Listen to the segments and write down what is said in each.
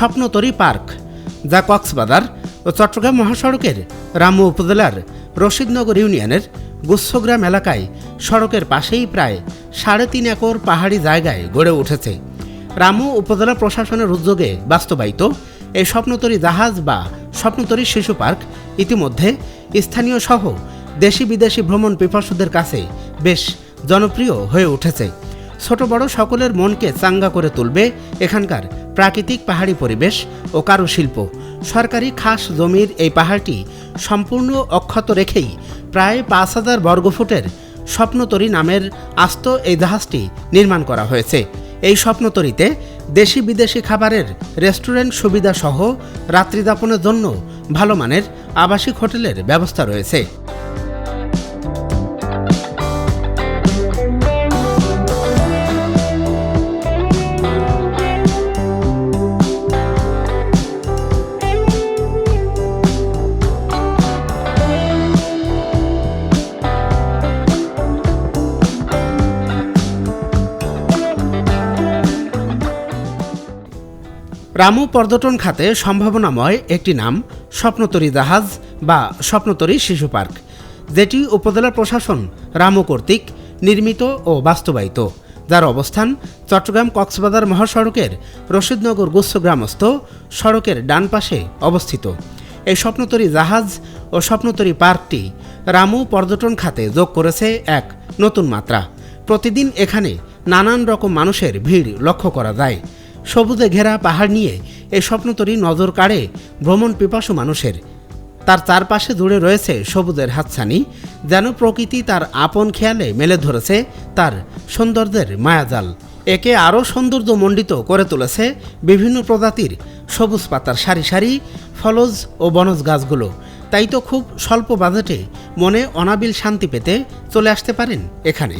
Swapnotori park, যা কক্সবাজার ও চট্টগ্রাম মহাসড়কের রামু উপজেলার রশিদনগর ইউনিয়নের গুচ্ছগ্রাম এলাকায় সড়কের পাশেই প্রায় সাড়ে তিন একর পাহাড়ি জায়গায় গড়ে উঠেছে। রামু উপজেলা প্রশাসনের উদ্যোগে বাস্তবায়িত এই স্বপ্নতরী জাহাজ বা স্বপ্নতরী শিশু পার্ক ইতিমধ্যে স্থানীয় সহ দেশি বিদেশি ভ্রমণ পিপাসুদের কাছে বেশ জনপ্রিয় হয়ে উঠেছে। ছোট বড় সকলের মনকে চাঙ্গা করে তুলবে এখানকার প্রাকৃতিক পাহাড়ি পরিবেশ ও কারুশিল্প। সরকারি খাস জমির এই পাহাড়টি সম্পূর্ণ অক্ষত রেখেই প্রায় পাঁচ হাজার বর্গফুটের স্বপ্নতরী নামের আস্ত এই জাহাজটি নির্মাণ করা হয়েছে। এই স্বপ্নতরীতে দেশি বিদেশি খাবারের রেস্টুরেন্ট সুবিধা সহ রাত্রিযাপনের জন্য ভালো মানের আবাসিক হোটেলের ব্যবস্থা রয়েছে। রামু পর্যটন খাতে সম্ভাবনাময় একটি নাম, স্বপ্নতরী জাহাজ বা স্বপ্নতরী শিশু পার্ক, যেটি উপজেলা প্রশাসন, রামু কর্তৃক নির্মিত ও বাস্তবায়িত। যার অবস্থান চট্টগ্রাম কক্সবাজার মহাসড়কের রশিদনগর গুচ্ছগ্রামস্থ সড়কের ডান পাশে অবস্থিত। এই স্বপ্নতরী জাহাজ ও স্বপ্নতরী পার্কটি রামু পর্যটন খাতে যোগ করেছে এক নতুন মাত্রা। প্রতিদিন এখানে নানান রকম মানুষের ভিড় লক্ষ্য করা যায়। সবুজে ঘেরা পাহাড় নিয়ে এই স্বপ্নতরী নজর কাড়ে ভ্রমণ পিপাসু মানুষের। তার চারপাশে জুড়ে রয়েছে সবুজের হাতছানি, যেন প্রকৃতি তার আপন খেয়ালে মেলে ধরেছে তার সৌন্দর্যের মায়াজাল। একে আরও সৌন্দর্যমণ্ডিত করে তুলেছে বিভিন্ন প্রজাতির সবুজ পাতার সারি সারি, ফলজ ও বনজ গাছগুলো। তাই তো খুব স্বল্প বাজেটে মনে অনাবিল শান্তি পেতে চলে আসতে পারেন এখানে।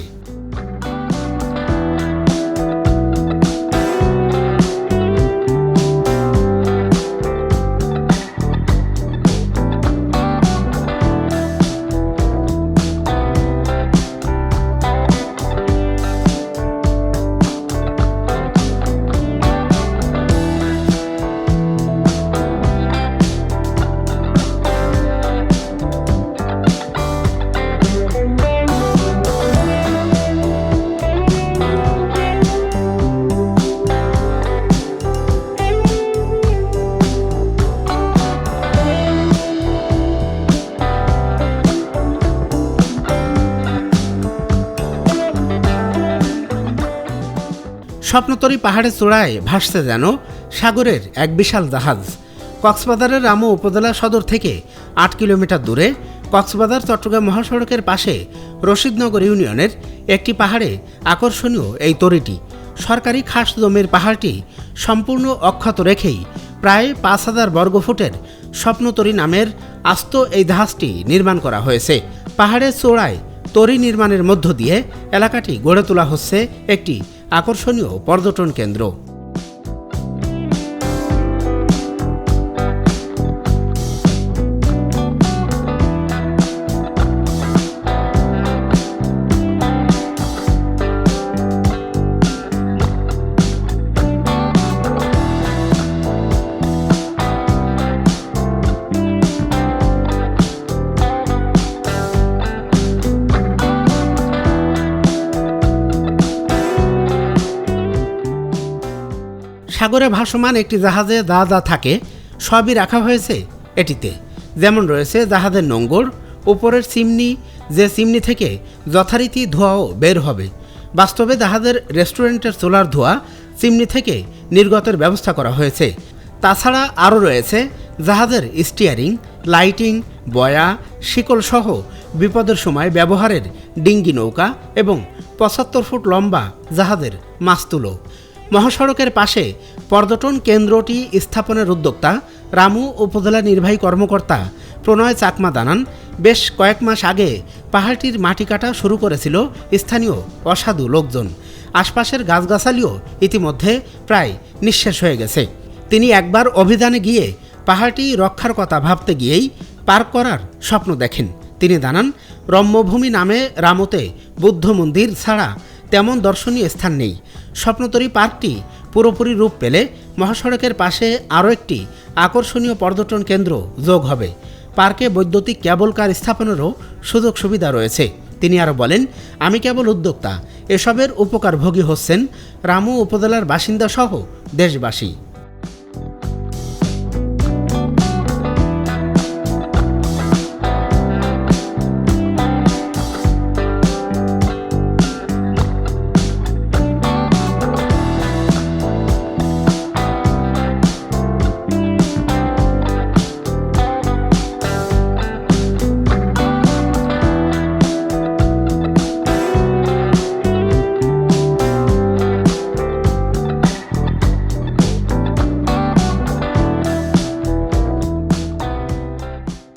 স্বপ্নতরী পাহাড়ের চূড়ায় ভাসছে যেন সাগরের এক বিশাল জাহাজ। কক্সবাজারের রামু উপজেলা সদর থেকে আট কিলোমিটার দূরে কক্সবাজার, চট্টগ্রাম মহাসড়কের পাশে রশিদনগর ইউনিয়নের একটি পাহাড়ে আকর্ষণীয় এই তরিটি। সরকারি খাস জমির পাহাড়টি সম্পূর্ণ অক্ষত রেখেই প্রায় পাঁচ হাজার বর্গফুটের স্বপ্নতরী নামের আস্ত এই জাহাজটি নির্মাণ করা হয়েছে। পাহাড়ের চূড়ায় তরি নির্মাণের মধ্য দিয়ে এলাকাটি গড়ে তোলা হচ্ছে একটি আকর্ষণীয় পর্যটন কেন্দ্র। সাগরে ভাসমান একটি জাহাজে যা যা থাকে, সবই রাখা হয়েছে এটিতে। যেমন রয়েছে জাহাজের নোঙ্গর, উপরের চিমনি, যে চিমনি থেকে যথারীতি ধোঁয়াও বের হবে। বাস্তবে জাহাজের রেস্টুরেন্টের চোলার ধোঁয়া চিমনি থেকে নির্গতের ব্যবস্থা করা হয়েছে। তাছাড়া আরও রয়েছে জাহাজের স্টিয়ারিং লাইটিং বয়া শিকল সহ বিপদের সময় ব্যবহারের ডিঙ্গি নৌকা এবং পঁচাত্তর ফুট লম্বা জাহাজের মাস্তুলো মহাসড়কের পাশে পর্যটন কেন্দ্রটি স্থাপনের উদ্যোক্তা রামু উপজেলা নির্বাহী কর্মকর্তা প্রণয় চাকমা জানান বেশ কয়েক মাস আগে পাহাড়টির মাটি কাটা শুরু করেছিল স্থানীয় অসাধু লোকজন। আশপাশের গাছগাছালিও ইতিমধ্যে প্রায় নিঃশেষ হয়ে গেছে। তিনি একবার অভিযানে গিয়ে পাহাড়টি রক্ষার কথা ভাবতে গিয়েই পার্ক করার স্বপ্ন দেখেন। তিনি জানান রম্যভূমি নামে রামতে বুদ্ধ মন্দির ছাড়া তেমন দর্শনীয় স্থান নেই। স্বপ্নতরী পার্কটি পুরোপুরি রূপ পেলে মহাসড়কের পাশে আরও একটি আকর্ষণীয় পর্যটন কেন্দ্র যোগ হবে। পার্কে বৈদ্যুতিক কেবল কার স্থাপনেরও সুযোগ সুবিধা রয়েছে। তিনি আরও বলেন, আমি কেবল উদ্যোক্তা। এসবের উপকারভোগী হচ্ছেন রামু উপজেলার বাসিন্দা সহ দেশবাসী।